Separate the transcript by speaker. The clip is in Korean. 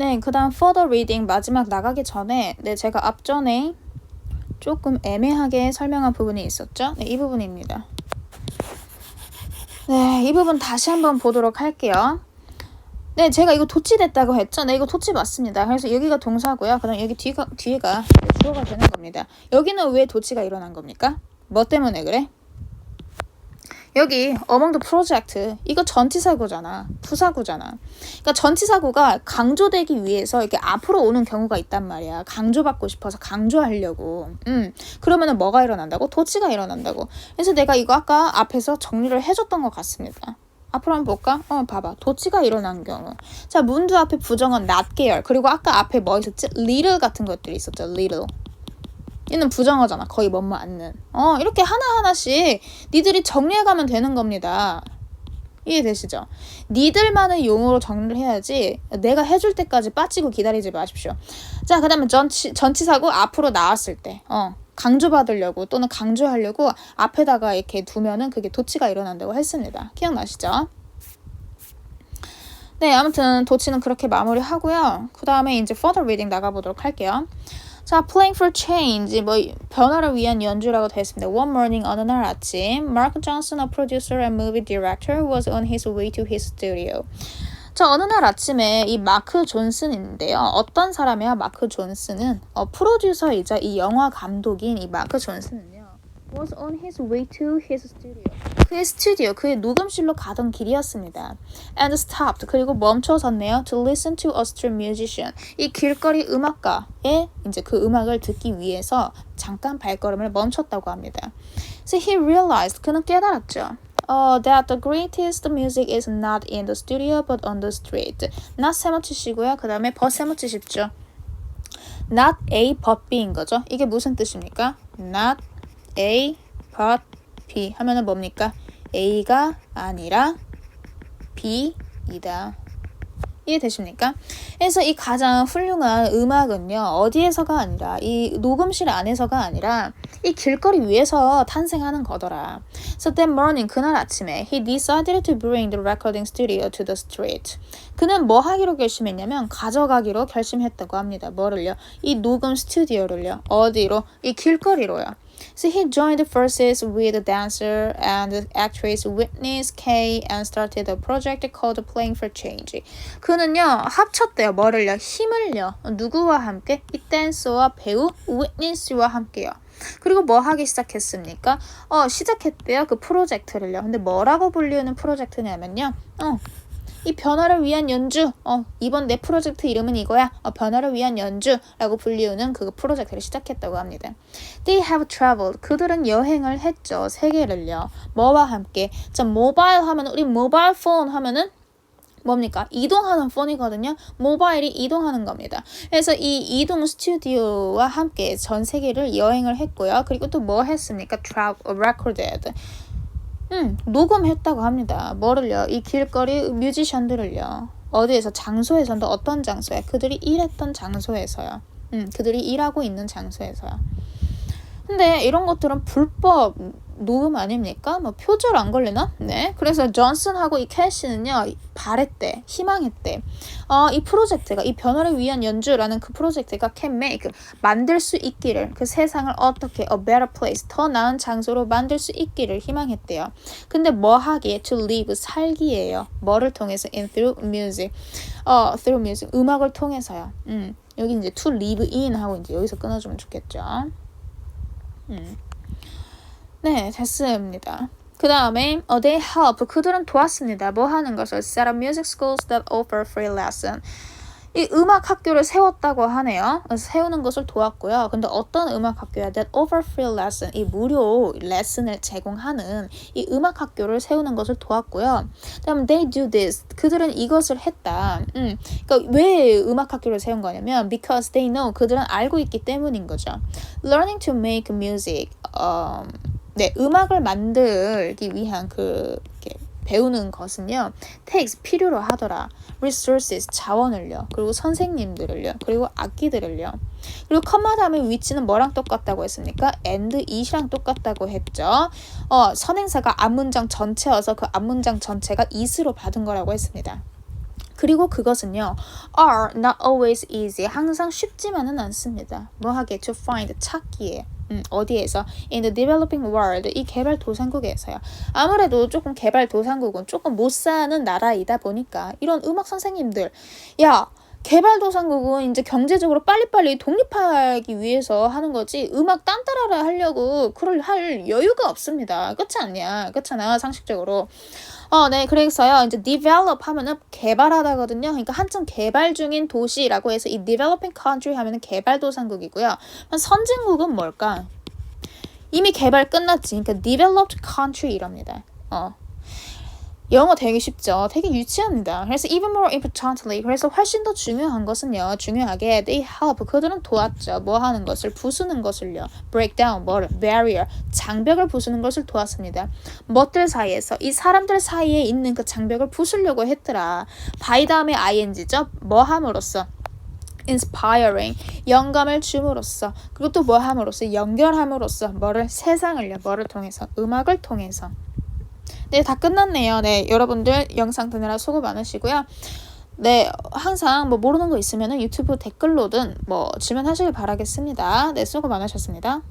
Speaker 1: 네, 그 다음 further reading 마지막 나가기 전에 네, 제가 앞전에 조금 애매하게 설명한 부분이 있었죠? 네, 이 부분입니다. 네, 이 부분 다시 한번 보도록 할게요. 네, 제가 이거 도치 됐다고 했죠? 네, 이거 도치 맞습니다. 그래서 여기가 동사고요. 그 다음 여기 뒤가, 뒤가 주어가 되는 겁니다. 여기는 왜 도치가 일어난 겁니까? 뭐 때문에 그래? 여기 어몽드 프로젝트 이거 전치사고잖아 부사구잖아 그러니까 전치사고가 강조되기 위해서 이렇게 앞으로 오는 경우가 있단 말이야 강조받고 싶어서 강조하려고 음 그러면은 뭐가 일어난다고 도치가 일어난다고 그래서 내가 이거 아까 앞에서 정리를 해줬던 것 같습니다 앞으로 한번 볼까? 어, 봐봐. 도치가 일어난 경우. 자, 문두 앞에 부정은 not 계열. 그리고 아까 앞에 뭐 있었지? little 같은 것들이 있었죠. little. 얘는 부정어잖아. 거의 뭐뭐 않는. 어, 이렇게 하나하나씩 니들이 정리해가면 되는 겁니다. 이해되시죠? 니들만의 용어로 정리를 해야지 내가 해줄 때까지 빠지고 기다리지 마십시오. 자, 그 다음에 전치, 전치사고 앞으로 나왔을 때, 어, 강조받으려고 또는 강조하려고 앞에다가 이렇게 두면은 그게 도치가 일어난다고 했습니다. 기억나시죠? 네, 아무튼 도치는 그렇게 마무리하고요. 그 다음에 이제 further reading 나가보도록 할게요. 자, playing for change, 뭐 변화를 위한 연주라고 되어 있습니다. One morning 어느 날 아침, Mark Johnson, a producer and movie director, was on his way to his studio. 자, 어느 날 아침에 이 마크 존슨인데요. 어떤 사람이야? 마크 존슨은 어, 프로듀서이자 이 영화 감독인 이 마크 존슨은요. was on his way to his studio. 그의 스튜디오, 그의 녹음실로 가던 길이었습니다. And stopped. 그리고 멈춰섰네요. To listen to a street musician. 이 길거리 음악가의 이제 그 음악을 듣기 위해서 잠깐 발걸음을 멈췄다고 합니다. So he realized. 그는 깨달았죠. uh, that the greatest music is not in the studio but on the street. not 세모치시고요. 그 다음에 but 세모치십시오. not A but B인 거죠. 이게 무슨 뜻입니까? not A but B 하면은 뭡니까? A가 아니라 B이다. 이해되십니까? 그래서 이 가장 훌륭한 음악은요, 어디에서가 아니라, 이 녹음실 안에서가 아니라, 이 길거리 위에서 탄생하는 거더라. So that morning, 그날 아침에, he decided to bring the recording studio to the street. 그는 뭐 하기로 결심했냐면, 가져가기로 결심했다고 합니다. 뭐를요? 이 녹음 스튜디오를요. 어디로? 이 길거리로요. So he joined forces with dancer and actress Whitney Kay and started a project called Playing for Change. 그는요 합쳤대요. 뭐를요? 힘을요. 누구와 함께? 이 댄서와 배우 Whitney 씨와 함께요. 그리고 뭐 하기 시작했습니까? 어 시작했대요. 그 프로젝트를요. 근데 뭐라고 불리우는 프로젝트냐면요. 어 이 변화를 위한 연주, 어, 이번 내 프로젝트 이름은 이거야. 어, 변화를 위한 연주라고 불리우는 그 프로젝트를 시작했다고 합니다. They have traveled. 그들은 여행을 했죠. 세계를요. 뭐와 함께? 자, 모바일 하면 우리 모바일 폰 하면은 뭡니까? 이동하는 폰이거든요. 모바일이 이동하는 겁니다. 그래서 이 이동 스튜디오와 함께 전 세계를 여행을 했고요. 그리고 또 뭐 했습니까? travel recorded. 음, 녹음했다고 합니다. 뭐를요? 이 길거리 뮤지션들을요. 어디에서 장소에서도 어떤 장소에 그들이 일했던 장소에서요. 음, 그들이 일하고 있는 장소에서요. 근데 이런 것들은 불법 녹음 아닙니까? 뭐 표절 안 걸리나? 네. 그래서 존슨하고 이 캐시는요 바랬대, 희망했대. 어, 이 프로젝트가 이 변화를 위한 연주라는 그 프로젝트가 can make 만들 수 있기를 그 세상을 어떻게 a better place 더 나은 장소로 만들 수 있기를 희망했대요. 근데 뭐 하기에 to live 살기예요. 뭐를 통해서 in through music, 어 through music 음악을 통해서요. 음 여기 이제 to live in 하고 이제 여기서 끊어주면 좋겠죠. 음. 네, 됐습니다. 그 다음에 어, they help 그들은 도왔습니다. 뭐 하는 것을 set up music schools that offer free lesson. 이 음악 학교를 세웠다고 하네요. 세우는 것을 도왔고요. 근데 어떤 음악 학교야? That offer free lesson. 이 무료 레슨을 제공하는 이 음악 학교를 세우는 것을 도왔고요. 그다음 they do this. 그들은 이것을 했다. 음. 그러니까 왜 음악 학교를 세운 거냐면 because they know 그들은 알고 있기 때문인 거죠. Learning to make music. 음, 네, 음악을 만들기 위한 그 배우는 것은요, takes 필요로 하더라. resources 자원을요. 그리고 선생님들을요. 그리고 악기들을요. 그리고 컴마 다음에 위치는 뭐랑 똑같다고 했습니까? and it이랑 똑같다고 했죠. 어, 선행사가 앞문장 전체여서 그 앞문장 전체가 it으로 받은 거라고 했습니다. 그리고 그것은요, are not always easy. 항상 쉽지만은 않습니다. 뭐 하게? to find, 찾기에. 음, 어디에서? in the developing world. 이 개발도상국에서요. 아무래도 조금 개발도상국은 조금 못 사는 나라이다 보니까 이런 음악 선생님들, 야, 개발도상국은 이제 경제적으로 빨리빨리 독립하기 위해서 하는 거지 음악 딴따라라 하려고 그럴 할 여유가 없습니다. 그렇지 않냐? 그렇잖아 상식적으로. 어, 네. 그래서요. 이제 develop 하면은 개발하다거든요. 그러니까 한참 개발 중인 도시라고 해서 이 developing country 하면은 개발도상국이고요. 선진국은 뭘까? 이미 개발 끝났지. 그러니까 developed country 이럽니다. 어. 영어 되게 쉽죠. 되게 유치합니다. 그래서 even more importantly, 그래서 훨씬 더 중요한 것은요. 중요하게 they help 그들은 도왔죠. 뭐 하는 것을 부수는 것을요. break down 뭐를 barrier 장벽을 부수는 것을 도왔습니다. 뭐들 사이에서 이 사람들 사이에 있는 그 장벽을 부수려고 했더라. by 다음에 ing죠. 뭐 함으로써 inspiring 영감을 줌으로써 그리고 또 뭐 함으로써 연결함으로써 뭐를 세상을요 뭐를 통해서 음악을 통해서 네, 다 끝났네요. 네, 여러분들 영상 듣느라 수고 많으시고요. 네, 항상 뭐 모르는 거 있으면 유튜브 댓글로든 뭐 질문하시길 바라겠습니다. 네, 수고 많으셨습니다.